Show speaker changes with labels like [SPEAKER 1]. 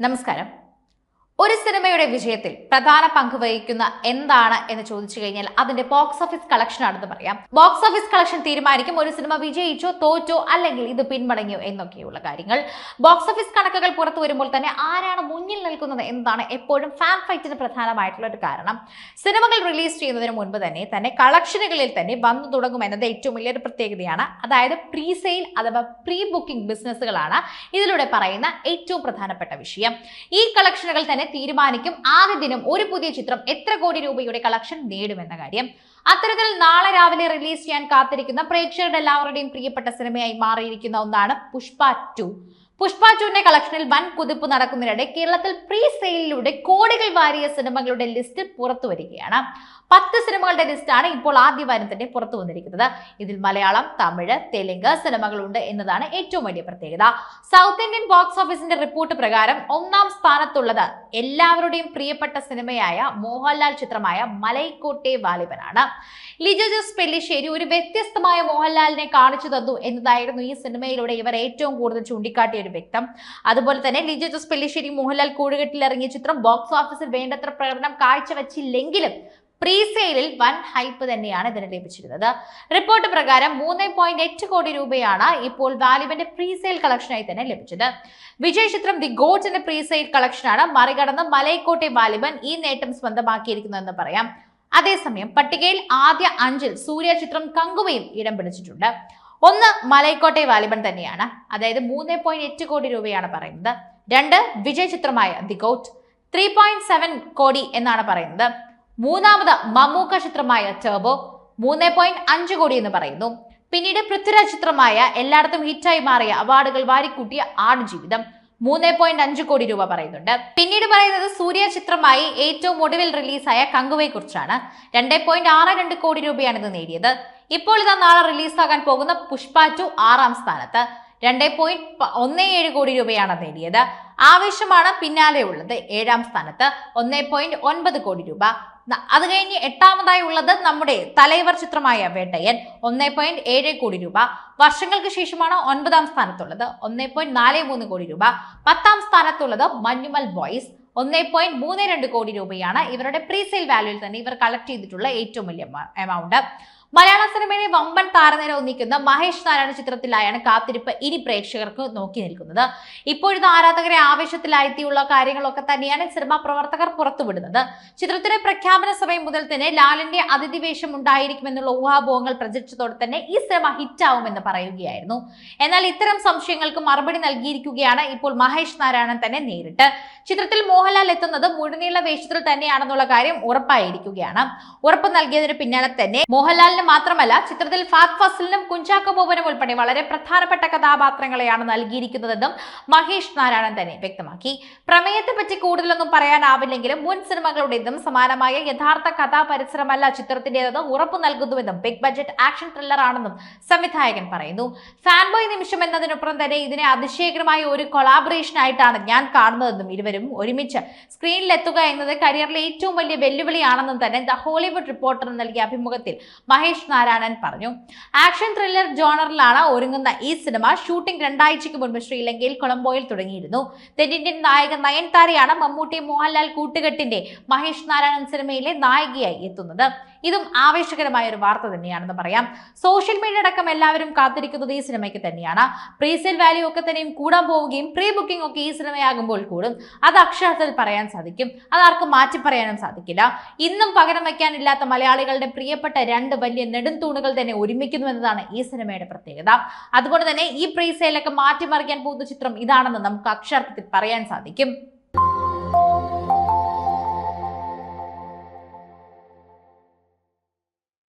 [SPEAKER 1] നമസ്കാരം ഒരു സിനിമയുടെ വിജയത്തിൽ പ്രധാന പങ്ക് വഹിക്കുന്ന എന്താണ് എന്ന് ചോദിച്ചു കഴിഞ്ഞാൽ അതിന്റെ ബോക്സ് ഓഫീസ് കളക്ഷൻ ആണെന്ന് പറയാം. ബോക്സ് ഓഫീസ് കളക്ഷൻ തീരുമാനിക്കും. ഒരു സിനിമ വിജയിച്ചോ തോറ്റോ അല്ലെങ്കിൽ ഇത് പിൻമടങ്ങിയോ എന്നൊക്കെയുള്ള കാര്യങ്ങൾ. ബോക്സ് ഓഫീസ് കണക്കുകൾ പുറത്തു വരുമ്പോൾ തന്നെ ആരാണ് മുന്നിൽ നിൽക്കുന്നത് എന്താണ് എപ്പോഴും ഫാൻ ഫൈറ്റിന് പ്രധാനമായിട്ടുള്ള ഒരു കാരണം. സിനിമകൾ റിലീസ് ചെയ്യുന്നതിന് മുൻപ് തന്നെ തന്നെ കളക്ഷനുകളിൽ തന്നെ വന്നു തുടങ്ങും എന്നത് ഏറ്റവും വലിയൊരു പ്രത്യേകതയാണ്. അതായത് പ്രീ സെയിൽ അഥവാ പ്രീ ബുക്കിംഗ് ബിസിനസ്സുകളാണ് ഇതിലൂടെ പറയുന്ന ഏറ്റവും പ്രധാനപ്പെട്ട വിഷയം. ഈ കളക്ഷനുകൾ തന്നെ തീരുമാനിക്കും. ആദ്യ ദിനം ഒരു പുതിയ ചിത്രം എത്ര കോടി രൂപയുടെ കളക്ഷൻ നേടുമെന്ന കാര്യം. അത്തരത്തിൽ നാളെ രാവിലെ റിലീസ് ചെയ്യാൻ കാത്തിരിക്കുന്ന പ്രേക്ഷകരുടെ എല്ലാവരുടെയും പ്രിയപ്പെട്ട സിനിമയായി മാറിയിരിക്കുന്ന ഒന്നാണ് പുഷ്പ ടു. പുഷ്പ ടുവിന്റെ കളക്ഷനിൽ വൻ കുതിപ്പ് നടക്കുന്നതിനിടെ കേരളത്തിൽ പ്രീ സെയിലിലൂടെ കോടികൾ വാരിയ സിനിമകളുടെ ലിസ്റ്റ് പുറത്തു വരികയാണ്. പത്ത് സിനിമകളുടെ ലിസ്റ്റാണ് ഇപ്പോൾ ആദ്യ വാരം തന്നെ പുറത്തു വന്നിരിക്കുന്നത്. ഇതിൽ മലയാളം തമിഴ് തെലുങ്ക് സിനിമകളുണ്ട് എന്നതാണ് ഏറ്റവും വലിയ പ്രത്യേകത. സൗത്ത് ഇന്ത്യൻ ബോക്സ് ഓഫീസിന്റെ റിപ്പോർട്ട് പ്രകാരം ഒന്നാം സ്ഥാനത്തുള്ളത് എല്ലാവരുടെയും പ്രിയപ്പെട്ട സിനിമയായ മോഹൻലാൽ ചിത്രമായ മലൈക്കോട്ടെ വാലിബനാണ്. ലിജോ ജോസ് പെല്ലിശ്ശേരി ഒരു വ്യത്യസ്തമായ മോഹൻലാലിനെ കാണിച്ചു തന്നു എന്നതായിരുന്നു ഈ സിനിമയിലൂടെ ഇവർ ഏറ്റവും കൂടുതൽ ചൂണ്ടിക്കാട്ടിയ ഒരു വ്യക്തം. അതുപോലെ തന്നെ ലിജ ജോസ് പെല്ലിശ്ശേരി മോഹൻലാൽ കൂടുകെട്ടിൽ ഇറങ്ങിയ ചിത്രം ബോക്സ് ഓഫീസിൽ വേണ്ടത്ര പ്രകടനം കാഴ്ചവെച്ചില്ലെങ്കിലും പ്രീ സെയിലിൽ വൻ ഹൈപ്പ് തന്നെയാണ് ഇതിന് ലഭിച്ചിരുന്നത്. റിപ്പോർട്ട് പ്രകാരം മൂന്ന് പോയിന്റ് എട്ട് കോടി രൂപയാണ് ഇപ്പോൾ വാലിബിന്റെ പ്രീസെയിൽ കളക്ഷനായി തന്നെ ലഭിച്ചത്. വിജയ് ചിത്രം ദി ഗോഡ്സിന്റെ പ്രീസെയിൽ കളക്ഷനാണ് മറികടന്ന് മലൈക്കോട്ടെ വാലിബൻ ഈ നേട്ടം സ്വന്തമാക്കിയിരിക്കുന്നതെന്ന് പറയാം. അതേസമയം പട്ടികയിൽ ആദ്യ അഞ്ചിൽ സൂര്യ ചിത്രം കങ്കുവയും ഇടം പിടിച്ചിട്ടുണ്ട്. ഒന്ന് മലൈക്കോട്ടെ വാലിബൻ തന്നെയാണ്. അതായത് മൂന്ന് പോയിന്റ് എട്ട് കോടി രൂപയാണ് പറയുന്നത്. രണ്ട് വിജയ ചിത്രമായ the GOAT. Three point seven crore എന്നാണ് പറയുന്നത്. മൂന്നാമത് മമ്മൂക്ക ചിത്രമായ ടേബോ മൂന്ന് പോയിന്റ് അഞ്ച് കോടി എന്ന് പറയുന്നു. പിന്നീട് പൃഥ്വിരാജ് ചിത്രമായ എല്ലായിടത്തും ഹിറ്റായി മാറിയ അവാർഡുകൾ വാരിക്കൂട്ടിയ ആടുജീവിതം. മൂന്ന് പോയിന്റ് അഞ്ച് കോടി രൂപ പറയുന്നുണ്ട്. പിന്നീട് പറയുന്നത് സൂര്യ ചിത്രമായി ഏറ്റവും ഒടുവിൽ റിലീസായ കങ്കുവയെ കുറിച്ചാണ് രണ്ട് പോയിന്റ് ആറ് രണ്ട് കോടി രൂപയാണ് ഇത് നേടിയത്. ഇപ്പോൾ ഇതാ നാളെ റിലീസാകാൻ പോകുന്ന പുഷ്പ ടു ആറാം സ്ഥാനത്ത്. രണ്ട് പോയിന്റ് ഒന്ന് ഏഴ് കോടി രൂപയാണ് നേടിയത്. ആവശ്യമാണ് പിന്നാലെ ഉള്ളത് ഏഴാം സ്ഥാനത്ത്. ഒന്ന് പോയിന്റ് ഒൻപത് കോടി രൂപ. അത് കഴിഞ്ഞ് എട്ടാമതായി ഉള്ളത് നമ്മുടെ തലൈവർ ചിത്രമായ വേട്ടയൻ ഒന്നേ പോയിന്റ് ഏഴ് കോടി രൂപ. വർഷങ്ങൾക്ക് ശേഷമാണ് ഒൻപതാം സ്ഥാനത്തുള്ളത്. ഒന്നേ പോയിന്റ് നാല് മൂന്ന് കോടി രൂപ. പത്താം സ്ഥാനത്തുള്ളത് മഞ്ഞുമൽ ബോയ്സ്. ഒന്നേ പോയിന്റ് മൂന്ന് രണ്ട് കോടി രൂപയാണ് ഇവരുടെ പ്രീസെയിൽ വാല്യൂയിൽ തന്നെ ഇവർ കളക്ട് ചെയ്തിട്ടുള്ള ഏറ്റവും വലിയ എമൗണ്ട് മലയാള സിനിമയിലെ വമ്പൻ താരനിര ഒന്നിക്കുന്ന മഹേഷ് നാരായണ ചിത്രത്തിലായാണ് കാത്തിരിപ്പ് ഇനി പ്രേക്ഷകർക്ക് നോക്കി നിൽക്കുന്നത്. ഇപ്പോഴത്തെ ആരാധകരെ ആവേശത്തിലായിത്തിയുള്ള കാര്യങ്ങളൊക്കെ തന്നെയാണ് സിനിമാ പ്രവർത്തകർ പുറത്തുവിടുന്നത്. ചിത്രത്തിന്റെ പ്രഖ്യാപന സമയം മുതൽ തന്നെ ലാലിന്റെ അതിഥി വേഷം ഉണ്ടായിരിക്കുമെന്നുള്ള ഊഹാഭോഹങ്ങൾ പ്രചരിച്ചതോടെ തന്നെ ഈ സിനിമ ഹിറ്റാവുമെന്ന് പറയുകയായിരുന്നു. എന്നാൽ ഇത്തരം സംശയങ്ങൾക്ക് മറുപടി നൽകിയിരിക്കുകയാണ് ഇപ്പോൾ മഹേഷ് നാരായണൻ തന്നെ നേരിട്ട്. ചിത്രത്തിൽ മോഹൻലാൽ എത്തുന്നത് മുഴുനീള വേഷത്തിൽ തന്നെയാണെന്നുള്ള കാര്യം ഉറപ്പായിരിക്കുകയാണ്. ഉറപ്പ് നൽകിയതിന് പിന്നാലെ തന്നെ മോഹൻലാലിന് മാത്രമല്ല ചിത്രത്തിൽ ഫാത് ഫസലിനും കുഞ്ചാക്കോ ബോബനും ഉൾപ്പെടെ വളരെ പ്രധാനപ്പെട്ട കഥാപാത്രങ്ങളെയാണ് നൽകിയിരിക്കുന്നതെന്നും മഹേഷ് നാരായണൻ തന്നെ വ്യക്തമാക്കി. പ്രമേയത്തെ പറ്റി കൂടുതലൊന്നും പറയാനാവില്ലെങ്കിലും മുൻ സിനിമകളുടേതും സമാനമായ യഥാർത്ഥ കഥാപരിസരമല്ല ചിത്രത്തിന്റേതെന്ന് ഉറപ്പു നൽകുന്നുവെന്നും ബിഗ് ബഡ്ജറ്റ് ആക്ഷൻ ത്രില്ലർ ആണെന്നും സംവിധായകൻ പറയുന്നു. ഫാൻ ബോയ് നിമിഷം എന്നതിനപ്പുറം തന്നെ ഇതിനെ അതിശയകരമായ ഒരു കൊളാബറേഷൻ ആയിട്ടാണ് ഞാൻ കാണുന്നതെന്നും ഇരുവരും ഒരുമിച്ച് സ്ക്രീനിലെത്തുക എന്നത് കരിയറിലെ ഏറ്റവും വലിയ വെല്ലുവിളിയാണെന്നും തന്നെ ദ ഹോളിവുഡ് റിപ്പോർട്ടർ നൽകിയ അഭിമുഖത്തിൽ മഹേഷ് നാരായണൻ പറഞ്ഞു. ആക്ഷൻ ത്രില്ലർ ജോണറിലാണ് ഒരുങ്ങുന്ന ഈ സിനിമ ഷൂട്ടിംഗ് രണ്ടാഴ്ചയ്ക്ക് മുൻപ് ശ്രീലങ്കയിൽ കൊളംബോയിൽ തുടങ്ങിയിരുന്നു. തെന്നിന്ത്യൻ നായകൻ നയൻതാരയാണ് മമ്മൂട്ടി മോഹൻലാൽ കൂട്ടുകെട്ടിന്റെ മഹേഷ് നാരായണൻ സിനിമയിലെ നായികയായി എത്തുന്നത്. ഇതും ആവേശകരമായ ഒരു വാർത്ത തന്നെയാണെന്ന് പറയാം. സോഷ്യൽ മീഡിയ അടക്കം എല്ലാവരും കാത്തിരിക്കുന്നത് ഈ സിനിമയ്ക്ക് തന്നെയാണ്. പ്രീസെയിൽ വാല്യൂ ഒക്കെ തന്നെയും കൂടാൻ പോവുകയും പ്രീ ബുക്കിംഗ് ഒക്കെ ഈ സിനിമയാകുമ്പോൾ കൂടും. അത് അക്ഷരത്തിൽ പറയാൻ സാധിക്കും. അത് ആർക്കും മാറ്റി പറയാനും സാധിക്കില്ല. ഇന്നും പകരം വയ്ക്കാനില്ലാത്ത മലയാളികളുടെ പ്രിയപ്പെട്ട രണ്ട് വലിയ നെടുംതൂണുകൾ തന്നെ ഒരുമിക്കുന്നു എന്നതാണ് ഈ സിനിമയുടെ പ്രത്യേകത. അതുകൊണ്ട് തന്നെ ഈ പ്രീസെയിലൊക്കെ മാറ്റിമറിക്കാൻ പോകുന്ന ചിത്രം ഇതാണെന്ന് നമുക്ക് അക്ഷരത്തിൽ പറയാൻ സാധിക്കും.